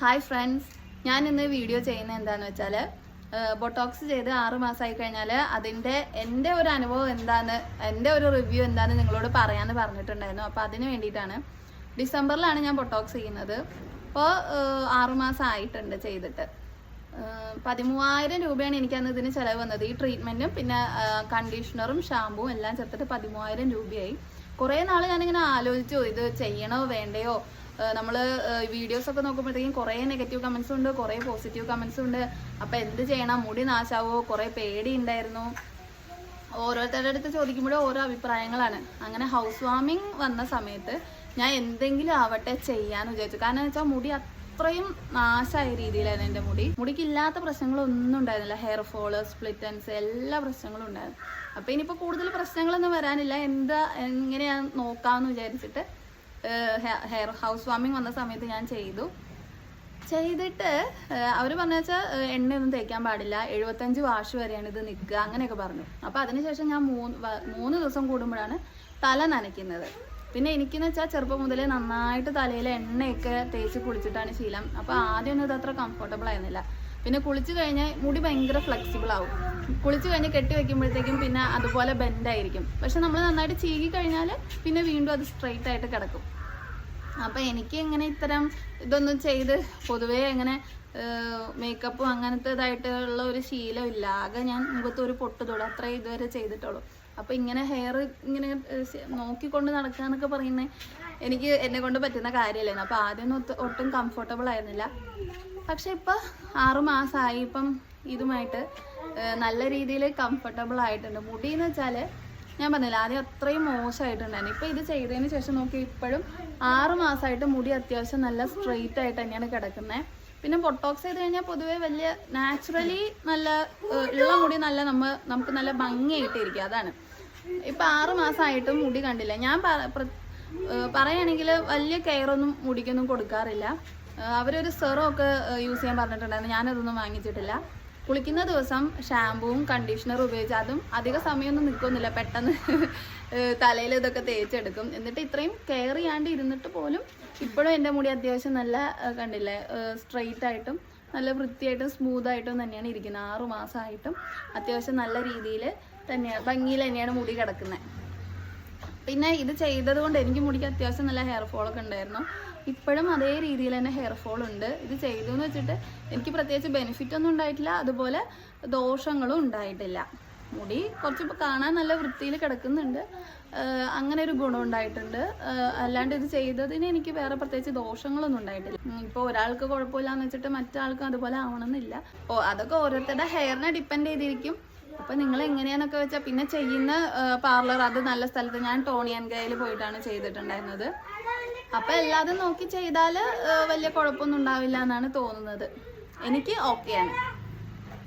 Hi friends ഞാൻ ഇന്ന് video ചെയ്യുന്നത് എന്താണെന്ന് വെച്ചാൽ ബൊട്ടോക്സ് ചെയ്ത് ആറ് മാസമായി കഴിഞ്ഞാൽ അതിന്റെ എന്റെ ഒരു അനുഭവം എന്താന്ന് എന്റെ ഒരു റിവ്യൂ എന്താന്ന് നിങ്ങളോട് പറയാമെന്ന് പറഞ്ഞിട്ടുണ്ടായിരുന്നു. അപ്പോൾ അതിന് വേണ്ടിയിട്ടാണ് ഡിസംബറിലാണ് ഞാൻ ബൊട്ടോക്സ് ചെയ്യുന്നത്. അപ്പോൾ ആറു മാസം ആയിട്ടുണ്ട് ചെയ്തിട്ട് പതിമൂവായിരം രൂപയാണ് എനിക്കന്ന് ഇതിന് ചിലവ് വന്നത്. ഈ ട്രീറ്റ്മെന്റും പിന്നെ കണ്ടീഷണറും ഷാമ്പുവും എല്ലാം ചേർത്തിട്ട് പതിമൂവായിരം രൂപയായി. കുറേ നാൾ ഞാനിങ്ങനെ ആലോചിച്ചു ഇത് ചെയ്യണോ വേണ്ടയോ? നമ്മൾ വീഡിയോസ് ഒക്കെ നോക്കുമ്പോഴത്തേക്കും കുറേ നെഗറ്റീവ് കമൻസും ഉണ്ട് കുറേ പോസിറ്റീവ് കമൻസും ഉണ്ട്. അപ്പം എന്ത് ചെയ്യണം? മുടി നാശാവോ? കുറേ പേടി ഉണ്ടായിരുന്നു. ഓരോരുത്തരുടെ അടുത്ത് ചോദിക്കുമ്പോഴും ഓരോ അഭിപ്രായങ്ങളാണ്. അങ്ങനെ ഹൗസ് വാമിങ് വന്ന സമയത്ത് ഞാൻ എന്തെങ്കിലും ആവട്ടെ ചെയ്യാന്ന് വിചാരിച്ചു. കാരണം വെച്ചാൽ മുടി അത്രയും നാശമായ രീതിയിലായിരുന്നു എന്റെ മുടി. മുടിക്കില്ലാത്ത പ്രശ്നങ്ങളൊന്നും ഉണ്ടായിരുന്നില്ല. ഹെയർ ഫോൾ സ്പ്ലിറ്റൻസ് എല്ലാ പ്രശ്നങ്ങളും ഉണ്ടായിരുന്നു. അപ്പോൾ ഇനിയിപ്പോൾ കൂടുതൽ പ്രശ്നങ്ങളൊന്നും വരാനില്ല. എന്താ എങ്ങനെയാ നോക്കാമെന്ന് വിചാരിച്ചിട്ട് ഹെയർ ഹൗസ് വാമിങ് വന്ന സമയത്ത് ഞാൻ ചെയ്തു. ചെയ്തിട്ട് അവർ പറഞ്ഞു വെച്ചാൽ എണ്ണയൊന്നും തേക്കാൻ പാടില്ല. എഴുപത്തഞ്ച് വാഷ് വരെയാണ് ഇത് നിൽക്കുക അങ്ങനെയൊക്കെ പറഞ്ഞു. അപ്പോൾ അതിനുശേഷം ഞാൻ മൂന്ന് മൂന്ന് ദിവസം കൂടുമ്പോഴാണ് തല നനയ്ക്കുന്നത്. പിന്നെ എനിക്കെന്ന് വെച്ചാൽ ചെറുപ്പം മുതലേ നന്നായിട്ട് തലയിൽ എണ്ണയൊക്കെ തേച്ച് കുളിച്ചിട്ടാണ് ശീലം. അപ്പോൾ ആദ്യമൊന്നും ഇത് അത്ര കംഫർട്ടബിൾ ആയിരുന്നില്ല. പിന്നെ കുളിച്ച് കഴിഞ്ഞാൽ മുടി ഭയങ്കര ഫ്ലെക്സിബിൾ ആവും. കുളിച്ച് കഴിഞ്ഞ് കെട്ടി വെക്കുമ്പോഴത്തേക്കും പിന്നെ അതുപോലെ ബെൻഡായിരിക്കും പക്ഷെ നമ്മൾ നന്നായിട്ട് ചീകി കഴിഞ്ഞാൽ പിന്നെ വീണ്ടും അത് സ്ട്രെയിറ്റ് ആയിട്ട് കിടക്കും. അപ്പൊ എനിക്ക് എങ്ങനെ ഇത്തരം ഇതൊന്നും ചെയ്ത് പൊതുവേ എങ്ങനെ മേക്കപ്പും അങ്ങനത്തെ ഇതായിട്ടുള്ള ഒരു ശീലം ഇല്ല ആകെ ഞാൻ മുഖത്ത് ഒരു പൊട്ട് തൊടും. അത്രേ ഇതുവരെ ചെയ്തിട്ടുള്ളൂ. അപ്പൊ ഇങ്ങനെ ഹെയർ ഇങ്ങനെ നോക്കിക്കൊണ്ട് നടക്കുക എന്നൊക്കെ പറയുന്നത് എനിക്ക് എന്നെ കൊണ്ട് പറ്റുന്ന കാര്യമല്ലായിരുന്നു അപ്പൊ ആദ്യം ഒന്നും ഒട്ടും കംഫർട്ടബിൾ ആയിരുന്നില്ല. പക്ഷെ ഇപ്പൊ ആറു മാസമായി ഇപ്പം ഇതുമായിട്ട് നല്ല രീതിയിൽ കംഫർട്ടബിൾ ആയിട്ടുണ്ട്. മുടി എന്ന് വെച്ചാൽ ഞാൻ പറഞ്ഞില്ല ആദ്യം അത്രയും മോശമായിട്ടുണ്ടായിരുന്നു ഇപ്പൊ ഇത് ചെയ്തതിന് ശേഷം നോക്കി ഇപ്പോഴും ആറ് മാസമായിട്ട് മുടി അത്യാവശ്യം നല്ല സ്ട്രെയിറ്റ് ആയിട്ട് തന്നെയാണ് കിടക്കുന്നത് പിന്നെ ബൊട്ടോക്സ് ചെയ്ത് കഴിഞ്ഞാൽ പൊതുവേ വലിയ നാച്ചുറലി നല്ല ഉള്ള മുടി നല്ല നമ്മ നമുക്ക് നല്ല ഭംഗിയായിട്ട് ഇരിക്കുക അതാണ്. ഇപ്പൊ ആറ് മാസമായിട്ടും മുടി കണ്ടില്ല. ഞാൻ പറയുകയാണെങ്കിൽ വലിയ കെയറൊന്നും മുടിക്കൊന്നും കൊടുക്കാറില്ല. അവരൊരു സെറോ ഒക്കെ യൂസ് ചെയ്യാൻ പറഞ്ഞിട്ടുണ്ടായിരുന്നു. ഞാനതൊന്നും വാങ്ങിച്ചിട്ടില്ല. കുളിക്കുന്ന ദിവസം ഷാമ്പുവും കണ്ടീഷണറും ഉപയോഗിച്ച് അതും അധിക സമയമൊന്നും നിൽക്കുന്നില്ല പെട്ടെന്ന് തലയിൽ ഇതൊക്കെ തേച്ചെടുക്കും. എന്നിട്ട് ഇത്രയും കെയർ ചെയ്യാണ്ട് ഇരുന്നിട്ട് പോലും ഇപ്പോഴും എന്റെ മുടി അത്യാവശ്യം നല്ല കണ്ടില്ലേ സ്ട്രെയിറ്റ് ആയിട്ടും നല്ല വൃത്തിയായിട്ടും സ്മൂത്ത് ആയിട്ടും തന്നെയാണ് ഇരിക്കുന്നത്. ആറു മാസമായിട്ടും അത്യാവശ്യം നല്ല രീതിയിൽ തന്നെയാണ് ഭംഗിയിൽ തന്നെയാണ് മുടി കിടക്കുന്നത്. പിന്നെ ഇത് ചെയ്തത് കൊണ്ട് എനിക്ക് മുടിക്ക് അത്യാവശ്യം നല്ല ഹെയർ ഒക്കെ ഉണ്ടായിരുന്നു. ഇപ്പോഴും അതേ രീതിയിൽ തന്നെ ഹെയർ ഫോൾ ഉണ്ട്. ഇത് ചെയ്തു എന്ന് വെച്ചിട്ട് എനിക്ക് പ്രത്യേകിച്ച് ബെനിഫിറ്റ് ഒന്നും ഉണ്ടായിട്ടില്ല. അതുപോലെ ദോഷങ്ങളും ഉണ്ടായിട്ടില്ല. മുടി കുറച്ച് കാണാൻ നല്ല വൃത്തിയിൽ കിടക്കുന്നുണ്ട്. അങ്ങനെ ഒരു ഗുണം ഉണ്ടായിട്ടുണ്ട്. അല്ലാണ്ട് ഇത് ചെയ്തതിന് എനിക്ക് വേറെ പ്രത്യേകിച്ച് ദോഷങ്ങളൊന്നും ഉണ്ടായിട്ടില്ല. ഇപ്പോൾ ഒരാൾക്ക് കുഴപ്പമില്ലാന്ന് വെച്ചിട്ട് മറ്റാൾക്കും അതുപോലെ ആവണമെന്നില്ല. അതൊക്കെ ഓരോരുത്തരുടെ ഹെയറിനെ ഡിപ്പെൻഡ് ചെയ്തിരിക്കും. അപ്പൊ നിങ്ങൾ എങ്ങനെയാന്നൊക്കെ വെച്ചാൽ പിന്നെ ചെയ്യുന്ന പാർലർ അത് നല്ല സ്ഥലത്ത് ഞാൻ ടോണിയൻ ഗയിൽ പോയിട്ടാണ് ചെയ്തിട്ടുണ്ടായിരുന്നത്. അപ്പൊ എല്ലാതും നോക്കി ചെയ്താൽ വലിയ കുഴപ്പമൊന്നും ഉണ്ടാവില്ല എന്നാണ് തോന്നുന്നത്. എനിക്ക് ഓക്കെയാണ്